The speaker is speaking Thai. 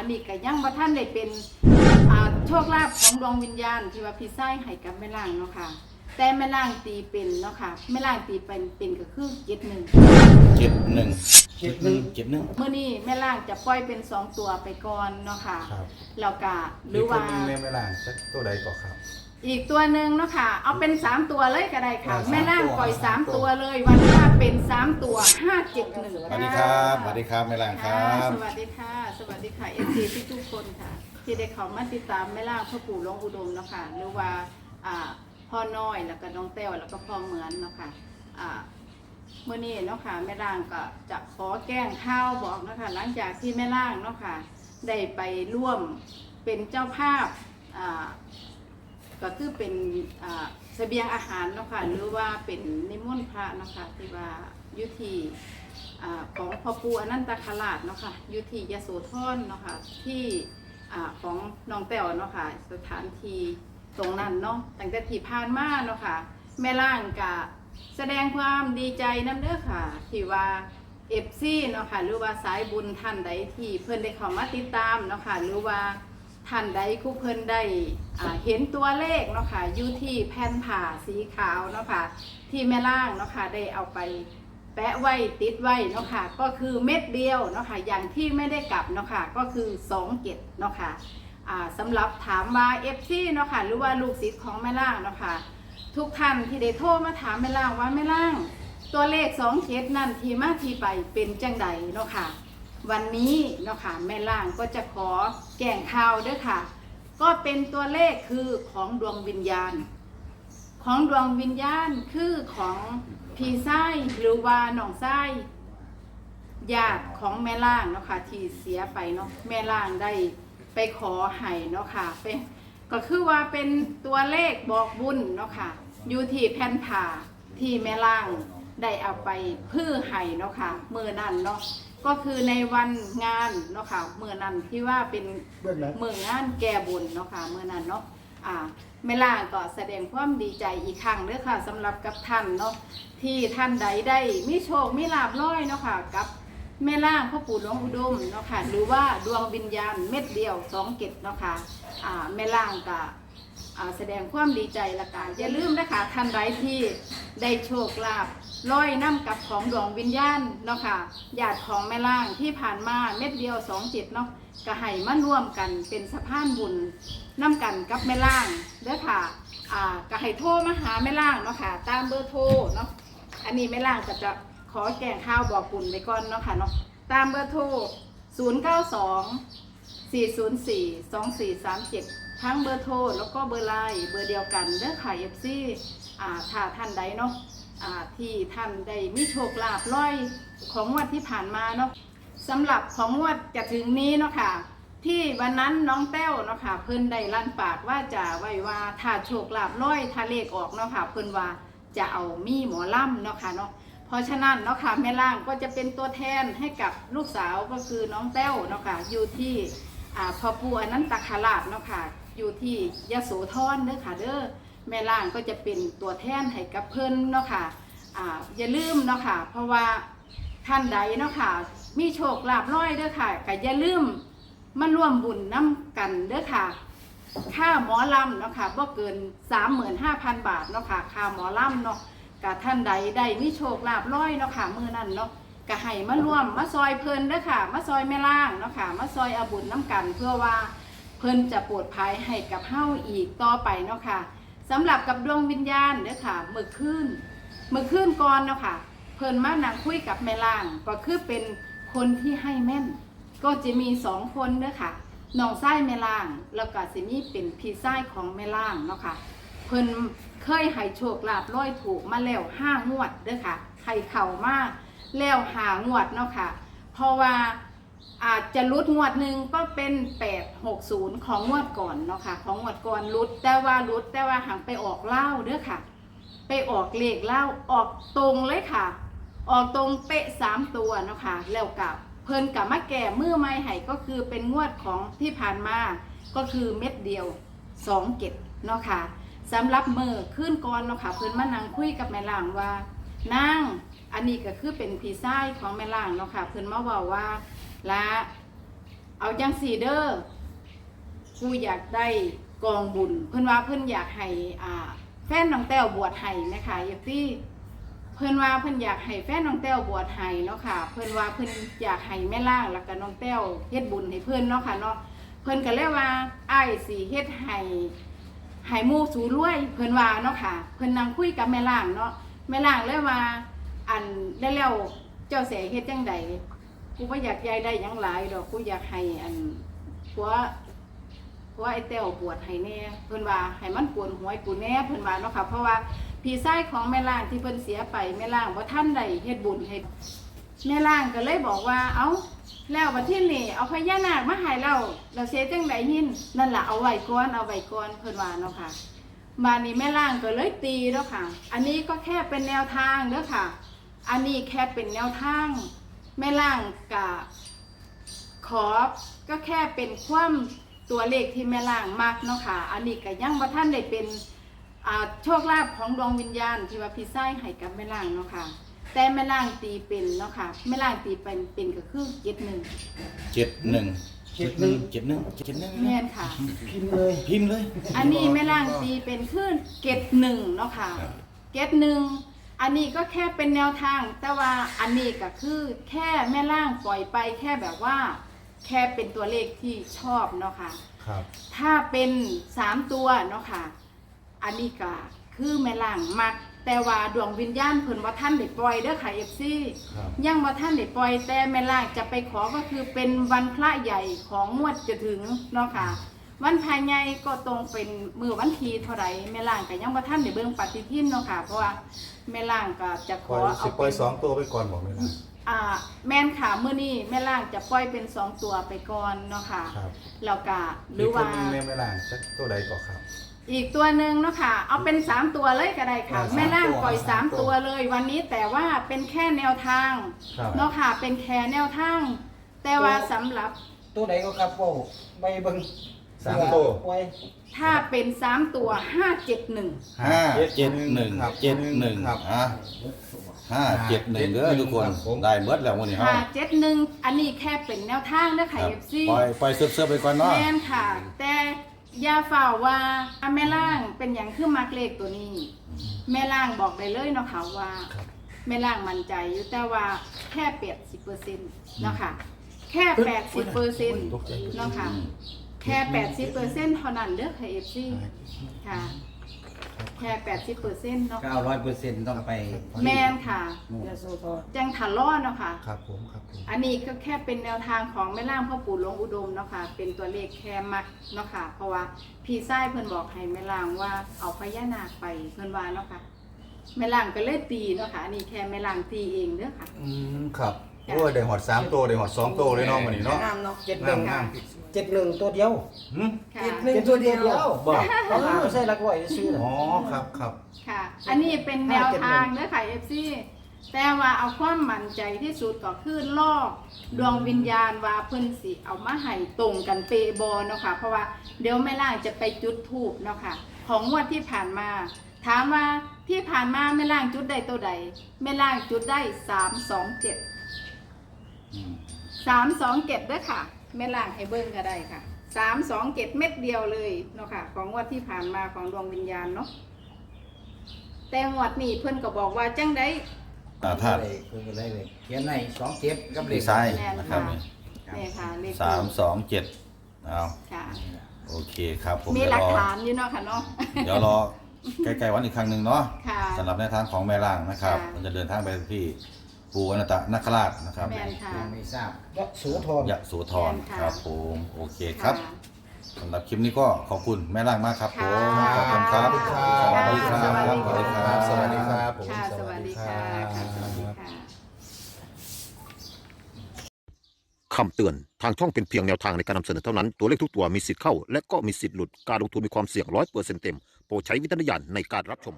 อันนี้ก็ยังบ่ท่านได้เป็นอ่าโชคลาภของดวงวิญญาณที่ว่าพี่ไส้ให้กับแม่ล่างเนาะค่ะ แต่แม่ล่างตีเป็นเนาะค่ะแม่ล่างตีเป็นเป็นก็คือเจ็ดหนึ่งเจ็ดหนึ่งเจ็ดหนึ่งเจ็ดหนึ่งเมื่อนี้แม่ล่างจะปล่อยเป็นสองตัวไปก่อนเนาะค่ะครับแล้วก็หหรืรืออว่าว่าแม่ไม่ล่างสักตัวใดก็ครับ อีกตัวหนึ่งเนาะค่ะ เอาเป็นสามตัวเลยก็ได้ค่ะอ่าสามแม่ล่างตัวปล่อยสาสามมตัตัวว เลยวันนี้ว่าเป็นสามตัวห้าเจ็ดหนึ่งสวัสดีครับสวัสดีครับแม่ล่างคค่ะรับ สวัสดีค่ะ สวัสดีค่ะเอฟซีที่ทุกคนค่ะ ที่ได้เข้ามาติดตามแม่ล่างพ่อปู่หลวงอุดมเนาะค่ะหรือว่าอ่า พ่อน้อยแล้วก็น้องแต้วแล้วก็พ่อเหมือนเนาะค่ะอ่าเมื่อนี้เนาะค่ะแม่ล่างก็จะขอแกล้งข้าวบอกเนาะคะหลังจากที่แม่ล่างเนาะค่ะได้ไปร่วมเป็นเจ้าภาพอ่าก็คือเป็นอ่าเสบียงอาหารเนาะค่ะหรือว่าเป็นนิมนต์พระเนาะค่ะที่ว่ายุทีอของพ่อปู่อนันตคราชเนาะค่ะยุทียโสธรเนาะค่ะที่ของน้องแต้วเนาะค่ะสถานที่ ตรงนั้นเนาะตั้งแต่ที่ผ่านมาเนาะค่ะ แม่ล่างกะแสดงความดีใจน้ำเด้อค่ะ ที่ว่าเอฟซีเนาะค่ะหรือว่าสายบุญท่านใดที่เพื่อนได้เข้ามาติดตามเนาะค่ะหรือว่าท่านใดคู่เพิ่นได้เห็นตัวเลขเนาะค่ะอยู่ที่แผ่นผ่าสีขาวเนาะค่ะที่แม่ล่างเนาะค่ะได้เอาไปแปะไว้ติดไว้เนาะค่ะก็คือเม็ดเดียวเนาะค่ะอย่างที่ไม่ได้กลับเนาะค่ะก็คือ2เกตเนาะค่ะอ่า สำหรับถามว่าเอฟซีเนาะค่ะหรือว่าลูกศิษย์ของแม่ล่างเนาะค่ะทุกท่านที่ได้โทรมาถามแม่ล่างว่าแม่ล่าง ตัวเลข2เกตนั่นที่มาที่ไปเป็นจังใดเนาะค่ะวันนี้เนาะค่ะแม่ล่างก็จะขอแก่งข่าวด้วยค่ะ ก็เป็นตัวเลขคือของดวงวิญญาณ ของดวงวิญญาณคือของพี่ไส้หรือว่าน้องไส้ญาติของแม่ล่างเนาะค่ะที่เสียไปเนาะแม่ล่างได้ ไปขอให้เนาะค่ะเป็นก็คือว่าเป็นตัวเลขบอกบุญเนาะค่ะ อยู่ที่แผ่นผ่าที่แม่ล่างได้เอาไปพื้อให้เนาะค่ะมือนั่นเนาะก็คือในวันงานเนาะค่ะมือนั่นที่ว่าเป็นเบื้องหลังเมืองงานแก่บุญเนาะค่ะเมื่อนั้นเนาะอ่าแม่ล่างก็แสดงความดีใจอีกครั้งเด้อค่ะสำหรับกับท่านเนาะที่ท่านใดได้มีโชคมีลาบร้อยเนาะค่ะกับ แม่ล่างพ่อปู่หลวงอุดมเนาะค่ะหรือว่าดวงวิญญาณเม็ดเดียวสองเกตเนาะค่ะอ่าแม่ล่างก็อ่าแสดงความดีใจละกันอย่าลืมนะคะท่านใดที่ได้โชคลาภร้อยน้ำกับของดวงวิญญาณเนาะค่ะญาติของแม่ล่างที่ผ่านมาเม็ดเดียวสองเจ็ดเนาะก็ให้มาร่วมกันเป็นสะพานบุญน้ำกันกับแม่ล่างเด้อค่ะอ่าก็ให้โทรมาหาแม่ล่างเนาะค่ะตามเบอร์โทรเนาะอันนี้แม่ล่างก็จะ ขอแก่งข้าวบอกบุญไปก่อนเนาะค่ะเนาะตามเบอร์โทร 0 9 2 4 0 4 2 4 3 7 ทั้งเบอร์โทรแล้วก็เบอร์ไลน์เบอร์เดียวกันเด้อค่ะเอฟซีอ่าถ้าท่านใดเนาะอ่าที่ท่านได้มีโชคลาภร้อยของงวันที่ผ่านมาเนาะสำหรับของงวดจะถึงนี้เนาะค่ะ ที่วันนั้นน้องแต้วเนาะค่ะเพิ่นได้ลั่นปากว่าจะไว้ว่าถ้าโชคลาภร้อยถ้าเลขออกเนาะค่ะเพิ่นว่าจะเอามีหมอล่ำเนาะค่ะเนาะ เพราะฉะนั้นเนาะค่ะแม่ล่างก็จะเป็นตัวแทนให้กับลูกสาวก็คือน้องแต้วเนาะค่ะอยู่ที่อ่าพ่อปู่อนันตคราชเนาะค่ะอยู่ที่ยโสธรเด้อค่ะเด้อแม่ล่างก็จะเป็นตัวแทนให้กับเพิ่นเนาะค่ะอ่าอย่าลืมเนาะค่ะเพราะว่าท่านใดเนาะค่ะมีโชคลาภร้อยเด้อค่ะก็อย่าลืมมาร่วมบุญน้ำกันเด้อค่ะค่าหมอลำเนาะค่ะบ่เกิน 35,000 บาทเนาะค่ะค่าหมอลำเนาะ กับท่านใดได้มีโชคลาภร้อยเนาะค่ะมือนั้นเนาะก็ให้มาร่วมมาซอยเพิ่นเด้อค่ะ มาซอยแม่ล่างเนาะค่ะ มาซอยอาบุญน้ำกันเพื่อว่าเพิ่นจะปรดภัยให้กับเฮาอีกต่อไปเนาะค่ะสำหรับกับดวงวิญญาณเด้อค่ะเมื่อคืนเมื่อคืนก่อนเนาะค่ะ เพิ่นมานั่งคุยกับแม่ล่างก็คือเป็นคนที่ให้แม่น ก็จะมีสองคนเด้อค่ะน้องไส้แม่ล่าง แล้วก็สิมีเป็นพี่ไส้ของแม่ล่างเนาะค่ะ เพิ่นเคยให้โชคลาภร้อยถูกมาแล้วห้างวดเด้อค่ะให้เข่ามาแล้วหางวดเนาะค่ะ เพราะว่าอาจจะรุดงวดหนึ่งก็เป็น860ของงวดก่อนเนาะค่ะ ของงวดก่อนรุดแต่ว่ารุดแต่ว่าหังไปออกเล่าเด้อค่ะ ไปออกเลขเล่าออกตรงเลยค่ะ ออกตรงเป๊ะสามตัวเนาะค่ะแล้วกับเพิ่นกับมาแก่มือไม่ให้ก็คือเป็นงวดของที่ผ่านมาก็คือเม็ดเดียวสองเก็ดเนาะค่ะ สำหรับมือขึ้นก่อนเนาะค่ะเพิ่นมานั่งคุยกับแม่ล่างว่านางอันนี้ก็คือเป็นพี่ชายของแม่ล่างเนาะค่ะเพิ่นมาเว่าว่าละเอาจังสีเด้อกูอยากได้กองบุญ เพิ่นว่าเพิ่นอยากให้อ่าแฟนน้องแต้วบวชให้นะคะเอฟซีเพิ่นว่าเพิ่นอยากให้แฟนน้องแต้วบวชให้เนาะค่ะ เพิ่นว่าเพิ่นอยากให้แม่ล่างแล้วก็น้องแต้วเฮ็ดบุญให้เพิ่นเนาะค่ะเนาะเพิ่นก็เลยว่าอ้ายสิเฮ็ดให้ ห้หมู่สู่รวยเพิ่นว่าเนาะค่ะ เพิ่นนั่งคุยกับแม่ล่างเนาะแม่ล่างเลยว่าอันแล้วเจ้าเสียเฮ็ดจังใดกูบ่อยากยายได้หยังหลายดอกกูอยากให้อันผัวเพราะว่าไอ้เต้วปวดให้แน่เพิ่นว่าให้มันปวดหัวให้กูแน่เพิ่นว่าเนาะค่ะเพราะว่าพี่ชายของแม่ล่างที่เพิ่นเสียไปแม่ล่างบ่ทันได้เฮ็ดบุญให้ แม่ล่างก็เลยบอกว่า เอ้าแล้ววันที่นี่เอาพญานาคมาให้เราเราเสียจังไดหินนั่นแหละเอาไว้ก่อนเอาไว้ก่อนเพิ่นว่าเนาะค่ะมานี้แม่ล่างก็เลยตีเนาะค่ะ อันนี้ก็แค่เป็นแนวทางเด้อค่ะ อันนี้แค่เป็นแนวทาง แม่ล่างกะขอก็แค่เป็นความตัวเลขที่แม่ล่างมากเนาะค่ะ อันนี้ก็ยังบ่ท่านได้เป็นอ่าโชคลาภของดวงวิญญาณที่ว่าพี่ไส้ให้กับแม่ล่างเนาะค่ะ แต่แม่ล่างตีเป็นเนาะค่ะแม่ล่างตีเป็นเป็นก็คือเจ็ดหนึ่งเจ็ดหนึ่งเจ็ดหนึ่งเจ็ดหนึ่งเจ็ดหนึ่งแม่นค่ะ พิมพ์เลย พิมพ์เลย อันนี้แม่ล่างตีเป็นคือเกตหนึ่งเนาะค่ะ ครับเกตหนึ่ง อันนี้ก็แค่เป็นแนวทาง แต่ว่าอันนี้ก็คือแค่แม่ล่างปล่อยไปแค่แบบว่า แค่เป็นตัวเลขที่ชอบเนาะค่ะ ครับ ถ้าเป็นสามตัวเนาะค่ะ อันนี้ก็คือแม่ล่างมัก แต่ว่าดวงวิญญาณเพิ่นว่าท่านได้ปล่อยเด้อค่ะเอฟซีครับ ยังว่าท่านได้ปล่อยแต่แม่ล่างจะไปขอก็คือเป็นวันพระใหญ่ของงวดจะถึงเนาะค่ะ วันภายในก็ตรงเป็นมือวันทีเท่าไหร่แม่ล่างก็ยังว่าท่านได้เบิ่งปฏิทินเนาะค่ะ เพราะว่าแม่ล่างก็จะขปล่ออยเอาสิปล่อยเป็นสองตัวไปก่อนบอกไม่ได้อ่าแม่นค่ะมื้อนี้แม่ล่างจะปล่อยเป็นสองตัวไปก่อนเนาะค่ะครับแล้วก็หหรืรืออว่าว่านึงในไม่ล่างสักตัวใดก็ครับอีกตัวหนึ่งเนาะค่ะ เอาเป็นสามตัวเลยก็ได้ค่ะอ่าสามแม่ล่างปล่อยตัวสามสามตัวตัวเลย วันนี้แต่ว่าเป็นแค่แนวทางครับ เนาะค่ะ เป็นแค่แนวทาง แต่ว่าสำหรับตัวไหนก็ครับโอ้ใบเบิงสามตัว ไว้ถ้าเป็นสามตัวห้าเจ็ดหนึ่ง ห้าเจ็ดหนึ่งครับเจ็ดหนึ่งครับ อะห้าเจ็ดหนึ่งเด้อทุกคนครับผม ได้เบิดแล้ววันนี้เฮาห้าเจ็ดหนึ่งอันนี้แค่เป็นแนวทางเด้อคค่ะรับเอฟซีปล่อยปล่อยเสื้อๆไปก่อนเนาะแม่นค่ะ แต่ อย่าฝ่าว่าอะแม่ล่างเป็นอย่างคือมักเลขตัวนี้ แม่ล่างบอกได้เลยเนาะค่ะว่าครับแม่ล่างมั่นใจอยู่แต่ว่าแค่แปดสิบเปอร์เซ็นต์เนาะค่ะแค่แปดสิบเปอร์เซ็นต์เนาะค่ะแค่แปดสิบเปอร์เซ็นต์เท่านั้นเด้อค่ะเอฟซีค่ะ แค่แปดสิบเปอร์เซ็นต์เนาะเก้าร้อยเปอร์เซ็นต์ต้องไปแมนค่ะ ยาโซทอจังทะล้อเนาะค่ะ ครับผมครับผม อันนี้ก็แค่เป็นแนวทางของแม่ล่างพ่อปู่หลวงอุดมเนาะค่ะ เป็นตัวเลขแค่มักเนาะค่ะ เพราะว่าพี่ไส้เพิ่นบอกให้แม่ล่างว่าเอาพญานาคไปเพิ่นว่าเนาะค่ะแม่ล่างก็เลยตีเนาะค่ะ อันนี้แค่แม่ล่างตีเองเด้อค่ะ อืมครับ โอ้ยได้หอดสามตัวได้หอดสองตัวเลยเนาะวันนี้เนาะงามเนาะเจ็ดหนึ่งงามเจ็ดหนึ่งตัวเดียวหืมค่ะเจ็ดหนึ่งตัวเดียวบอกเขาหาไม่ใช่ลักไว้ซื้อน่ะ อ๋อครับครับค่ะ อันนี้เป็นแนวทางเด้อค่ะเอฟซีแต่ว่าเอาความมั่นใจที่สุดก็คือลอกดวงวิญญาณว่าเพิ่นสิเอามาให้ตรงกันเปะบอเนาะค่ะ เพราะว่าเดี๋ยวแม่ล่างจะไปจุดทูบเนาะค่ะ ของงวดที่ผ่านมา ถามว่าที่ผ่านมาแม่ล่างจุดได้ตัวใดแม่ล่างจุดได้สามสองเจ็ดอืม สามสองเจ็ดด้วยค่ะแม่ล่างให้เบิ้งก็ได้ค่ะสามสองเจ็ดเม็ดเดียวเลยเนาะค่ะ ของงวดที่ผ่านมาของดวงวิญญาณเนาะแต่งวดนี้เพิ่นก็บอกว่าจังได้อ่าธาตุเพิ่นก็เลยเลยเขียนในสองเจ็ดกับเลดีขไซน์นะครับนี่นี่ค่ะเลขสามสองเจ็ดเอาค่ะ โอเคครับผมมีเดี๋ยวหลักรอฐานอยู่เนาะค่ะเนาะ เดี๋ยวรอใกล้ๆวันอีกครั้งหนึ่งเนาะค่ะสำหรับในทางของแม่ล่างนะครับ ค่ะ มันจะเดินทางไปที่ ปูอนันตนาคราชนะครับแม่นค่ะยังไม่ทราบ ยะโสธร ยะโสธรแม่นค่ะ ครับผมโอเคครับค่ะสำหรับคลิปนี้ก็ขอบคุณแม่ล่างมากครับผมค่ะขอบคุณครับ สวัสดีครับ สวัสดีครับ สวัสดีครับผม ค่ะสวัสดีค่ะค่ะสวัสดีค่ะ คำเตือน ทางช่องเป็นเพียงแนวทางในการนำเสนอเท่านั้น ตัวเลขทุกตัวมีสิทธิ์เข้า และก็มีสิทธิ์หลุด การลงทุนมีความเสี่ยงร้อยเปอร์เซ็นต์เต็ม โปรดใช้วิจารณญาณในการรับชม